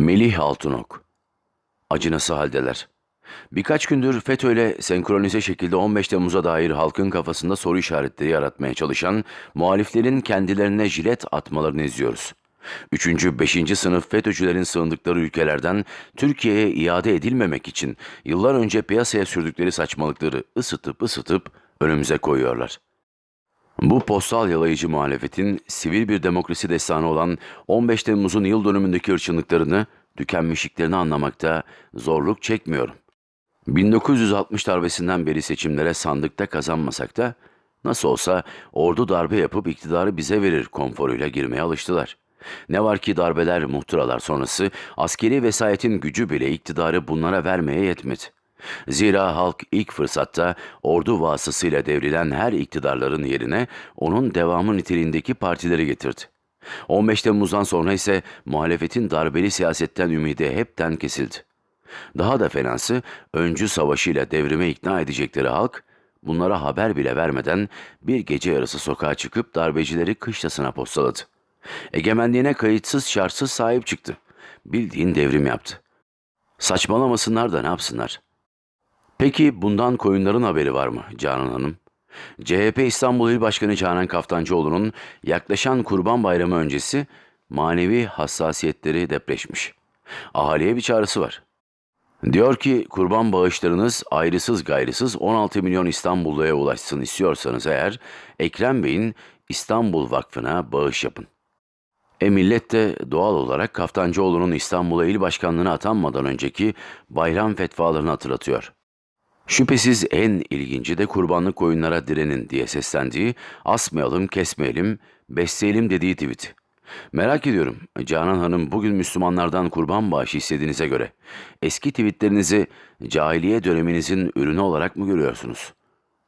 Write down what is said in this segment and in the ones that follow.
Melih Altınok Acınası haldeler. Birkaç gündür FETÖ ile senkronize şekilde 15 Temmuz'a dair halkın kafasında soru işaretleri yaratmaya çalışan muhaliflerin kendilerine jilet atmalarını izliyoruz. 3. 5. sınıf FETÖ'cülerin sığındıkları ülkelerden Türkiye'ye iade edilmemek için yıllar önce piyasaya sürdükleri saçmalıkları ısıtıp ısıtıp önümüze koyuyorlar. Bu postal yalayıcı muhalefetin sivil bir demokrasi destanı olan 15 Temmuz'un yıl dönümündeki hırçınlıklarını, tükenmişliklerini anlamakta zorluk çekmiyorum. 1960 darbesinden beri seçimlere sandıkta kazanmasak da nasıl olsa ordu darbe yapıp iktidarı bize verir konforuyla girmeye alıştılar. Ne var ki darbeler, muhtıralar sonrası askeri vesayetin gücü bile iktidarı bunlara vermeye yetmedi. Zira halk ilk fırsatta ordu vasıtasıyla devrilen her iktidarların yerine onun devamı niteliğindeki partileri getirdi. 15 Temmuz'dan sonra ise muhalefetin darbeli siyasetten ümidi hepten kesildi. Daha da fenası öncü savaşıyla devrime ikna edecekleri halk bunlara haber bile vermeden bir gece yarısı sokağa çıkıp darbecileri kışlasına postaladı. Egemenliğine kayıtsız şartsız sahip çıktı. Bildiğin devrim yaptı. Saçmalamasınlar da ne yapsınlar? Peki bundan koyunların haberi var mı Canan Hanım? CHP İstanbul İl Başkanı Canan Kaftancıoğlu'nun yaklaşan Kurban Bayramı öncesi manevi hassasiyetleri depreşmiş. Ahaliye bir çağrısı var. Diyor ki kurban bağışlarınız ayrısız gayrısız 16 milyon İstanbulluya ulaşsın istiyorsanız eğer Ekrem Bey'in İstanbul Vakfı'na bağış yapın. E millet de doğal olarak Kaftancıoğlu'nun İstanbul'a il başkanlığına atanmadan önceki bayram fetvalarını hatırlatıyor. Şüphesiz en ilginci de kurbanlık koyunlara direnin diye seslendiği asmayalım, kesmeyelim, besleyelim dediği tweet. Merak ediyorum Canan Hanım bugün Müslümanlardan kurban bağışı istediğinize göre eski tweetlerinizi cahiliye döneminizin ürünü olarak mı görüyorsunuz?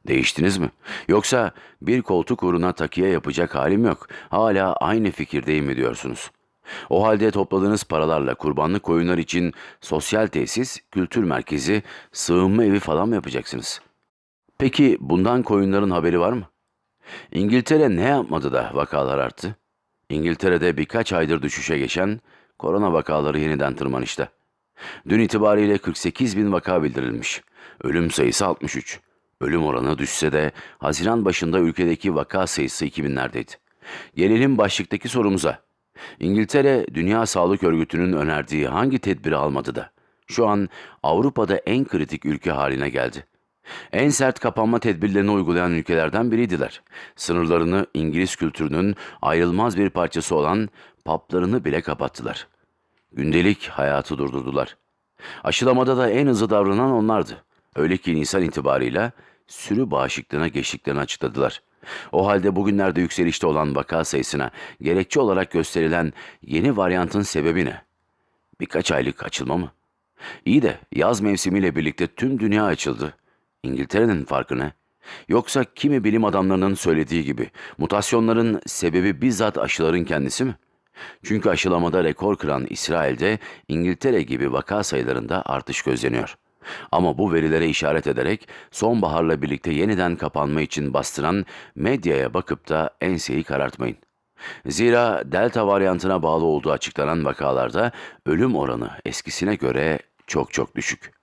Değiştiniz mi? Yoksa bir koltuk uğruna takiye yapacak halim yok. Hala aynı fikirdeyim mi diyorsunuz? O halde topladığınız paralarla kurbanlık koyunlar için sosyal tesis, kültür merkezi, sığınma evi falan mı yapacaksınız? Peki bundan koyunların haberi var mı? İngiltere ne yapmadı da vakalar arttı? İngiltere'de birkaç aydır düşüşe geçen korona vakaları yeniden tırmanışta. Dün itibariyle 48 bin vaka bildirilmiş. Ölüm sayısı 63. Ölüm oranı düşse de Haziran başında ülkedeki vaka sayısı 2000'lerdeydi. Gelelim başlıktaki sorumuza. İngiltere Dünya Sağlık Örgütü'nün önerdiği hangi tedbiri almadı da şu an Avrupa'da en kritik ülke haline geldi. En sert kapanma tedbirlerini uygulayan ülkelerden biriydiler. Sınırlarını İngiliz kültürünün ayrılmaz bir parçası olan publarını bile kapattılar. Gündelik hayatı durdurdular. Aşılamada da en hızlı davranan onlardı. Öyle ki Nisan itibarıyla sürü bağışıklığına geçtiklerini açıkladılar. O halde bugünlerde yükselişte olan vaka sayısına gerekçe olarak gösterilen yeni varyantın sebebi ne? Birkaç aylık açılma mı? İyi de yaz mevsimiyle birlikte tüm dünya açıldı. İngiltere'nin farkı ne? Yoksa kimi bilim adamlarının söylediği gibi mutasyonların sebebi bizzat aşıların kendisi mi? Çünkü aşılamada rekor kıran İsrail'de İngiltere gibi vaka sayılarında artış gözleniyor. Ama bu verilere işaret ederek sonbaharla birlikte yeniden kapanma için bastıran medyaya bakıp da enseyi karartmayın. Zira delta varyantına bağlı olduğu açıklanan vakalarda ölüm oranı eskisine göre çok çok düşük.